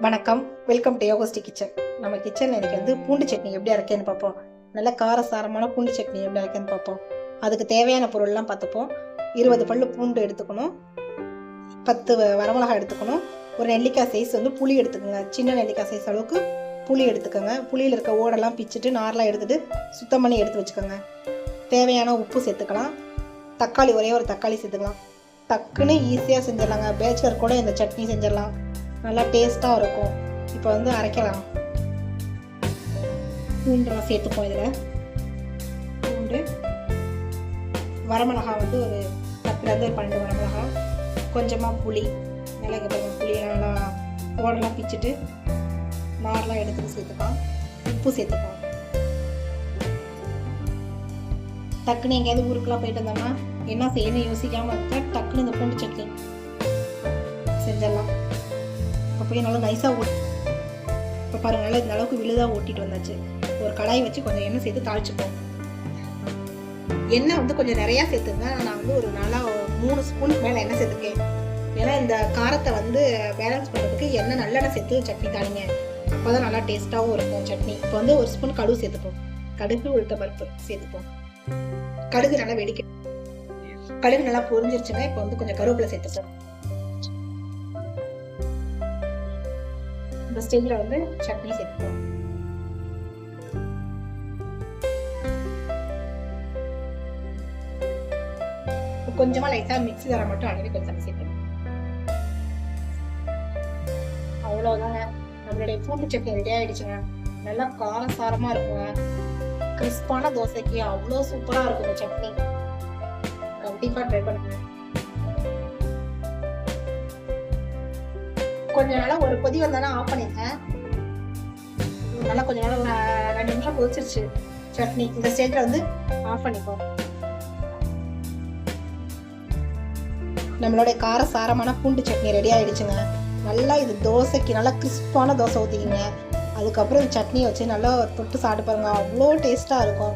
வணக்கம். Welcome to யோகஸ்டி kitchen நம்ம கிச்சனில் இன்னைக்கு வந்து பூண்டு சட்னி எப்படி அரைக்கன்னு பார்ப்போம். நல்ல காரசாரமான பூண்டு சட்னி எப்படி அரைக்கன்னு பார்ப்போம். அதுக்கு தேவையான பொருள்லாம் பார்த்துப்போம். இருபது பல்லு பூண்டு எடுத்துக்கணும். பத்து வரமிளகாய் எடுத்துக்கணும். ஒரு நெல்லிக்காய் சைஸ் வந்து புளி எடுத்துக்கோங்க. சின்ன நெல்லிக்காய் சைஸ் அளவுக்கு புளி எடுத்துக்கோங்க. புளியில் இருக்க ஓடெல்லாம் பிச்சுட்டு நார்லாம் எடுத்துட்டு சுத்தம் பண்ணி எடுத்து வச்சுக்கோங்க. தேவையான உப்பு சேர்த்துக்கலாம். தக்காளி ஒரே ஒரு தக்காளி சேர்த்துக்கலாம். டக்குன்னு ஈஸியாக செஞ்சிடலாங்க. பேச்சுலர் கூட இந்த சட்னி செஞ்சிடலாம். நல்லா டேஸ்ட்டாக இருக்கும். இப்போ வந்து அரைக்கலாம். பூண்டெல்லாம் சேர்த்துப்போம் இதில். பூண்டு. வரமிளகா வந்து ஒரு பத்துலேருந்து ஒரு பன்னெண்டு வரமிளகா. கொஞ்சமாக புளி. மிளகு இங்கே புளியெல்லாம் நல்லா ஓடெல்லாம் பிச்சுட்டு நார்லாம் எடுத்து சேர்த்துக்கலாம். உப்பு சேர்த்துக்கலாம். டக்குன்னு எங்கேயாவது ஊருக்குலாம் போயிட்டு வந்தோம்னா என்ன செய்யணும்னு யோசிக்காமல் இருக்கா டக்குன்னு இந்த பூண்டு சட்னி செஞ்சிடலாம். போய் நல்லா நைஸாக ஓட் இப்போ பாருங்க நல்லா இந்த அளவுக்கு விழுதாக ஓட்டிட்டு வந்தாச்சு. ஒரு கடாய் வச்சு கொஞ்சம் எண்ணெய் சேர்த்து தாளிச்சுப்போம். எண்ணெய் வந்து கொஞ்சம் நிறையா சேர்த்துருந்தேன் நான் வந்து ஒரு நல்லா மூணு ஸ்பூன் மேலே எண்ணெய் சேர்த்துருக்கேன். ஏன்னா இந்த காரத்தை வந்து பேலன்ஸ் பண்ணுறதுக்கு எண்ணெய் நல்லெண்ணெய் சேர்த்து சட்னி தாளிங்க. அப்போ தான் நல்லா டேஸ்ட்டாகவும் இருக்கும் சட்னி. இப்போ வந்து ஒரு ஸ்பூன் கடுகு சேர்த்துப்போம். கடுகு உளுத்த பருப்பு சேர்த்துப்போம். கடுகு நல்லா வெடிக்க கடுகு நல்லா பொரிஞ்சிருச்சுன்னா இப்போ வந்து கொஞ்சம் கருவேப்பிலை சேர்த்துப்போம். இந்த ஸ்டேஜில் வந்து சட்னி சேர்த்துப்போம் கொஞ்சமா லைட்டா மிக்ஸி தர மட்டும் அடிக்கடி கொஞ்சம் தண்ணி சேர்க்கணும் அவ்வளவுதாங்க. நம்மளுடைய பூண்டு சட்னி ரெடி ஆயிடுச்சுங்க. நல்லா காரசாரமா இருக்குங்க. கிறிஸ்பான தோசைக்கு அவ்வளோ சூப்பரா இருக்கும் இந்த சட்னி. கண்டிப்பா ட்ரை பண்ணுங்க. கொஞ்ச நாளா ஒரு கொதி வந்தாலும் ஆஃப் பண்ணிருக்கேன். நல்லா கொஞ்ச நாள் ரெண்டு நிமிஷம் கொதிச்சிருச்சு. சட்னி இந்த ஸ்டேஜ்ல வந்து ஆஃப் பண்ணிப்போம். நம்மளுடைய கார சாரமான பூண்டு சட்னி ரெடி ஆயிடுச்சுங்க. நல்லா இது தோசைக்கு நல்லா கிறிஸ்பான தோசை ஊற்றிக்கிங்க அதுக்கப்புறம் இந்த சட்னியை வச்சு நல்லா தொட்டு சாப்பிட்டு பாருங்க. அவ்வளோ டேஸ்ட்டாக இருக்கும்.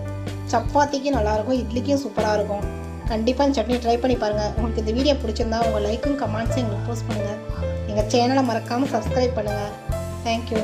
சப்பாத்திக்கும் நல்லாயிருக்கும் இட்லிக்கும் சூப்பராக இருக்கும். கண்டிப்பாக இந்த சட்னி ட்ரை பண்ணி பாருங்கள் உங்களுக்கு இந்த வீடியோ பிடிச்சிருந்தா உங்கள் லைக்கும் கமெண்ட்ஸும் எங்களுக்கு போஸ்ட் பண்ணுங்கள் எங்கள் சேனலை மறக்காமல் சப்ஸ்கிரைப் பண்ணுங்கள் தேங்க்யூ